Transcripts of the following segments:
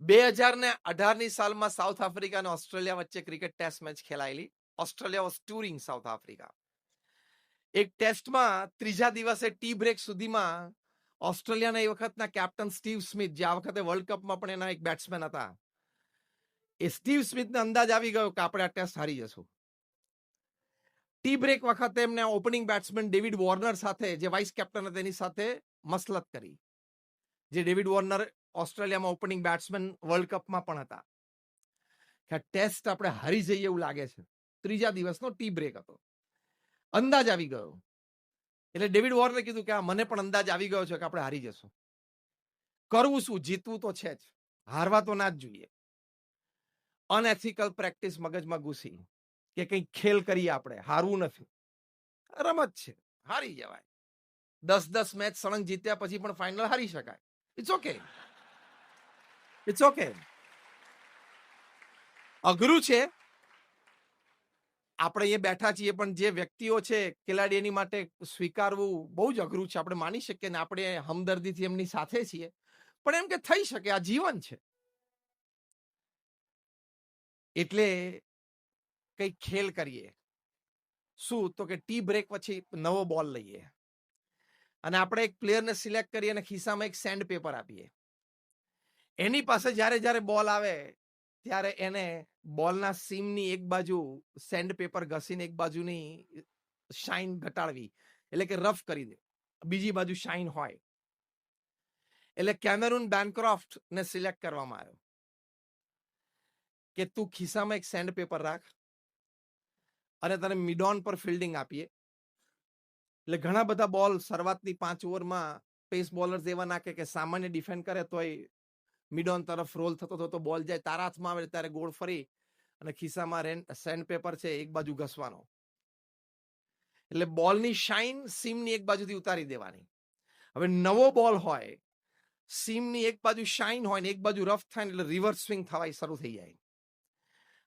બે હજાર ને અઢારની સાલમાં સાઉથ આફ્રિકા અને ઓસ્ટ્રેલિયા વચ્ચે cricket test match ખેલાયેલી. Australia was touring South Africa. એક ટેસ્ટમાં ત્રીજા દિવસે ટી બ્રેક સુધીમાં ઓસ્ટ્રેલિયાના એ વખતના કેપ્ટન સ્ટીવ સ્મિથ, જે આ વખતે વર્લ્ડ કપમાં પણ એના એક બેટ્સમેન હતા, એ સ્ટીવ સ્મિથને અંદાજ આવી ગયો કે આપણે આ ટેસ્ટ હારી જશું. ટી બ્રેક વખતે એમને ઓપનિંગ બેટ્સમેન ડેવિડ વોર્નર સાથે, જે વાઇસ કેપ્ટન હતા, એની સાથે મસલત કરી. જે ડેવિડ વોર્નર ઓસ્ટ્રેલિયામાં ઓપનિંગ બેટ્સમેન વર્લ્ડ કપમાં પણ હતા. ટેસ્ટ આપણે હારી જઈએ એવું લાગે છે. ત્રીજા દિવસનો ટી બ્રેક હતો. અંદાજ આવી ગયો. એટલે ડેવિડ વોર્નરે કીધું કે આ મને પણ અંદાજ આવી ગયો છે કે આપણે હારી જશું. કરવું શું? જીતવું તો છે જ. હારવા તો ના જ જોઈએ. અનએથિકલ પ્રેક્ટિસ મગજમાં ઘૂસી. કે કંઈક ખેલ કરીએ આપણે. હારવું નથી. રમત છે. હારી જવાય. દસ દસ મેચ સળંગ જીત્યા પછી પણ ફાઇનલ હારી શકાય. ઇટ્સ ઓકે ઇટ્સ ઓકે અઘરું છે. આપણે અહીંયા બેઠા છીએ, પણ જે વ્યક્તિઓ છે, ખેલાડી માટે સ્વીકારવું બહુ જ અઘરું છે. આપણે માની શકીએ ને આપણે હમદર્દીથી એમની સાથે છીએ. પણ એમ કે થઈ શકે, આ જીવન છે. એટલે કઈ ખેલ કરીએ. શું? તો કે ટી બ્રેક પછી નવો બોલ લઈએ. અને આપણે એક પ્લેયરને સિલેક્ટ કરીએ અને ખિસ્સામાં એક સેન્ડ પેપર આપીએ. એની પાસે જ્યારે જ્યારે બોલ આવે, ત્યારે એને બોલના સીમની એક બાજુ સેન્ડ પેપર ઘસીને એક બાજુની શાઇન ઘટાડવી, એટલે કે રફ કરી દે. બીજી બાજુ શાઇન હોય. એટલે કેમેરૂન બેનક્રોફ્ટ ને સિલેક્ટ કરવામાં આવ્યો. કે તું ખિસ્સામાં એક સેન્ડ પેપર રાખ અને તને મિડોન પર ફિલ્ડિંગ આપીએ. એટલે ઘણા બધા બોલ શરૂઆતની પાંચ ઓવરમાં પેસ બોલર્સ એવા નાખે કે સામાન્ય ડિફેન્ડ કરે તોય મિડોન તરફ રોલ થતો થતો બોલ જાય તારા હાથમાં આવે ત્યારે ગોળ ફરી અને ખિસ્સામાં રેન, સેન્ડ પેપર છે એક બાજુ ઘસવાનો. એટલે બોલની શાઇન સીમની એક બાજુથી ઉતારી દેવાની. હવે નવો બોલ હોય, સીમની એક બાજુ શાઇન હોય ને એક બાજુ રફ થાય એટલે રિવર્સ સ્વિંગ થવાય, શરૂ થઈ જાય.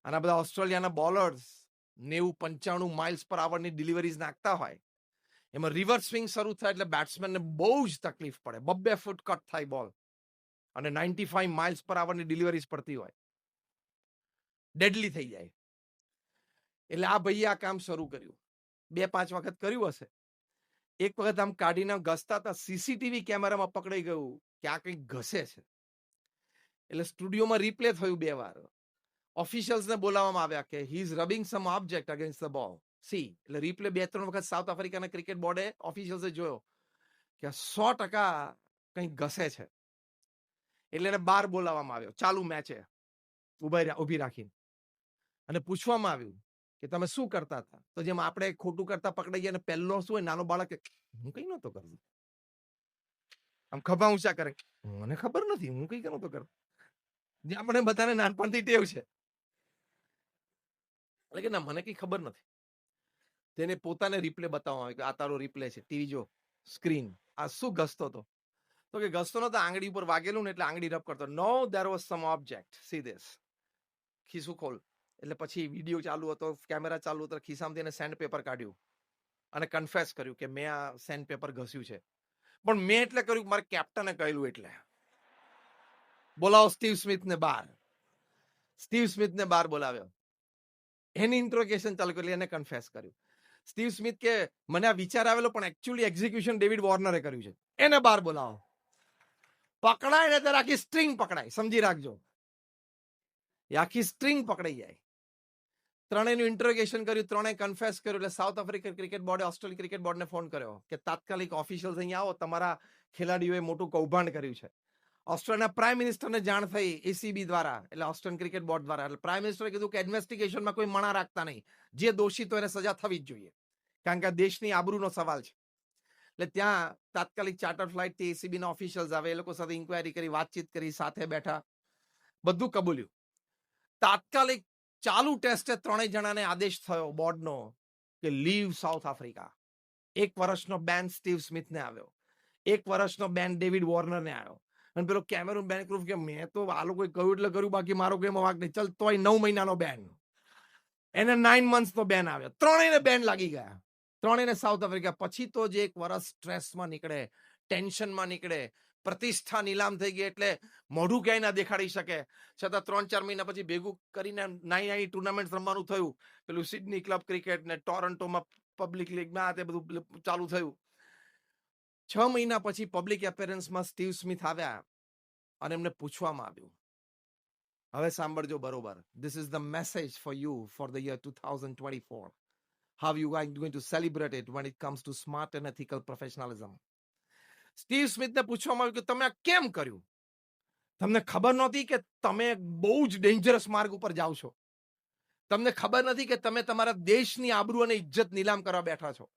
અને આ બધા ઓસ્ટ્રેલિયાના બોલર્સ નેવું પંચાણું માઇલ્સ પર આવરની ડિલિવરીઝ નાખતા હોય એમાં રિવર્સ સ્વિંગ શરૂ થાય એટલે બેટ્સમેનને બહુ જ તકલીફ પડે. બબ્બે ફૂટ કટ થાય બોલ અને નાઇન્ટી ફાઈવ માઇલ્સ પર આવરની ડિલિવરીઝ પડતી હોય. ડેડલી થઈ જાય. એટલે આ ભાઈએ આ કામ શરૂ કર્યું. બે પાંચ વખત કર્યું હશે. એક વખત આમ કાઢીને ઘસતા હતા. સીસીટીવી કેમેરામાં પકડાઈ ગયું કે આ કંઈક ઘસે છે. એટલે સ્ટુડિયોમાં રિપ્લે થયું બે વાર. ઓફિશિયલ્સને બોલાવવામાં આવ્યા કે he is rubbing some object against the ball see, એટલે રિપ્લે બે ત્રણ વખત સાઉથ આફ્રિકાના ક્રિકેટ બોર્ડે ઓફિશિયલ્સે જોયો કે સો ટકા કંઈક ઘસે છે. એટલે એને બાર બોલાવવામાં આવ્યો. ચાલુ મેચે ઊભા ઊભી રાખીને. અને પૂછવામાં આવ્યું કે તમે શું કરતા હતા? તો જેમ આપણે ખોટું કરતા પકડાઈ ગયા અને પહેલો શું હોય, નાનો બાળક હું કઈ નતો કરતો. આમ ખભા ઊંચા કરે. મને ખબર નથી, હું કઈ નહોતો કરતો. જે આપણે બધાને નાનપણથી ટેવ છે. એટલે કે ના, મને કઈ ખબર નથી. તેને પોતાને રિપ્લે બતાવવામાં આવે, કે આ તારો રિપ્લે છે, ટીવી જો સ્ક્રીન આ શું ઘસતો હતો? તો કે ઘસતો નતો આંગળી ઉપર વાગેલું ને એટલે આંગળી રબ કરતો. No there was some object see this ખિસ્સું ખોલ. એટલે પછી વીડિયો ચાલુ હતો કેમેરા ચાલુ હતો, ખિસ્સામાંથી એને સેન્ડ પેપર કાઢ્યું. અને કન્ફેસ કર્યું કે મેં આ સેન્ડ પેપર ઘસ્યું છે. પણ મેં એટલે કર્યું મારા કેપ્ટને કહેલું એટલે. બોલાવો સ્ટીવ સ્મિથને બહાર સ્ટીવ સ્મિથને બહાર બોલાવ્યો. એની ઇન્ટ્રોગેશન ચાલુ કરી એને કન્ફેસ કર્યું. સ્ટીવ સ્મિથ કે મને આ વિચાર આવેલો, પણ એકચ્યુઅલી એક્ઝિક્યુશન ડેવિડ વોર્નરે કર્યું છે. એને બહાર બોલાવો. પકડાય ને ત્યારે આખી સ્ટ્રિંગ પકડાય. સમજી રાખજો. એ આખી સ્ટ્રિંગ પકડાઈ જાય. ત્રણેયનું ઇન્ટરોગેશન કર્યું, ત્રણેય કન્ફેસ કર્યું, એટલે સાઉથ આફ્રિકન ક્રિકેટ બોર્ડે ઓસ્ટ્રેલિયન ક્રિકેટ બોર્ડને ફોન કર્યો કે તાત્કાલિક ઓફિશિયલ્સ અહીંયા આવો, તમારા ખેલાડીઓએ મોટું કૌભાંડ કર્યું છે. ઓસ્ટ્રેલિયાના પ્રાઇમ મિનિસ્ટરને જાણ થઈ એસીબી દ્વારા, એટલે ઓસ્ટ્રેલિયન ક્રિકેટ બોર્ડ દ્વારા. એટલે પ્રાઇમ મિનિસ્ટરે કીધું કે ઇન્વેસ્ટિગેશનમાં કોઈ મણા રાખતા નહીં. જે દોષિત તો એને સજા થવી જ જોઈએ. કારણ કે આ દેશની આબરૂનો સવાલ છે. એટલે ત્યાં તાત્કાલિક ચાર્ટર ફ્લાઇટથી એસીબી ના ઓફિશિયલ્સ આવે, એ લોકો સાથે ઇન્ક્વાયરી કરી, વાતચીત કરી, સાથે બેઠા. બધું કબૂલ્યું. તાત્કાલિક ચાલુ ટેસ્ટે ત્રણેય જણાને આદેશ થયો બોર્ડનો કે લીવ સાઉથ આફ્રિકા એક વર્ષનો બેન સ્ટીવ સ્મિથને આવ્યો. એક વર્ષનો બેન ડેવિડ વોર્નરને આવ્યો. અને પેલો કેમેરું બેનક્રુફ કે, મેં તો આ લોકોએ કહ્યું એટલે કર્યું, બાકી મારો કોઈ વાક નહીં? ચાલ, તોય નવ મહિનાનો બેન. એને નાઇન મંથ્સનો બેન આવ્યો. ત્રણેયને બેન લાગી ગયા. ત્રણેયને સાઉથ આફ્રિકા પછી તો જે એક વર્ષ સ્ટ્રેસમાં નીકળે ટેન્શનમાં નીકળે, પ્રતિષ્ઠા નીલામ થઈ ગઈ એટલે મોઢું ક્યાંય ના દેખાડી શકે. છતાં ત્રણ ચાર મહિના પછી ભેગું કરીને નાની નાની ટુર્નામેન્ટ રમવાનું થયું. પેલું સિડની ક્લબ ક્રિકેટ ને ટોરન્ટોમાં પબ્લિક લીગમાં તે બધું ચાલુ થયું. છ મહિના પછી પબ્લિક એપેરન્સમાં સ્ટીવ સ્મિથ આવ્યા અને એમને પૂછવામાં આવ્યું. હવે સાંભળજો બરોબર. This is the message for you for the year two thousand twenty four how you are going to celebrate it when it comes to smart and ethical professionalism Steve સ્મિથને પૂછવામાં આવ્યું કે, તમે આ કેમ કર્યું? તમને ખબર નહોતી કે તમે બહુ જ ડેન્જરસ માર્ગ ઉપર જાઓ છો. તમને ખબર નથી કે તમે તમારા દેશની આબરૂ અને ઇજ્જત નીલામ કરવા બેઠા છો.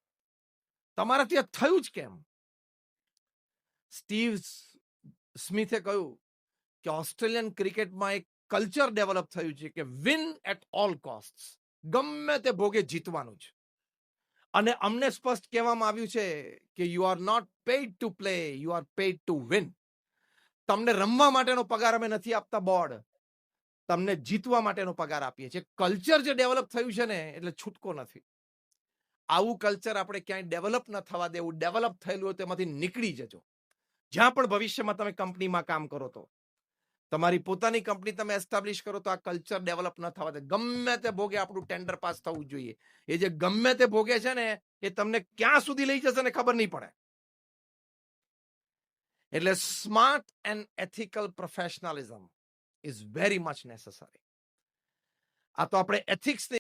તમારાથી આ થયું જ કેમ? સ્ટીવ સ્મિથે કહ્યું કે ઓસ્ટ્રેલિયન ક્રિકેટમાં એક કલ્ચર ડેવલપ થયું છે કે વિન એટ ઓલ કોસ્ટ ગમે તે ભોગે જીતવાનું છે અને અમને સ્પષ્ટ કહેવામાં આવ્યું છે કે you are not paid to play, you are paid to win. તમને રમવા માટેનો પગાર અમે નથી આપતા બોર્ડ. તમને જીતવા માટેનો પગાર આપીએ છીએ. કલ્ચર જે ડેવલપ થયું છે ને, એટલે છૂટકો નથી. આવું કલ્ચર આપણે ક્યાંય ડેવલપ ન થવા દેવું. ડેવલપ થયેલું હોય તેમાંથી નીકળી જજો. જ્યાં પણ ભવિષ્યમાં તમે કંપનીમાં કામ કરો તો. તમારી પોતાની કંપની તમે એસ્ટાબ્લિશ કરો તો આ કલ્ચર ડેવલપ ન થવા દે. ગમે તે ભોગે આપણું ટેન્ડર પાસ થવું જોઈએ. એ જે ગમે તે ભોગે છે ને, એ તમને ક્યાં સુધી લઈ જશે ને ખબર નહીં પડે. એટલે smart and ethical professionalism is very much necessary આ તો આપણે એથિક્સ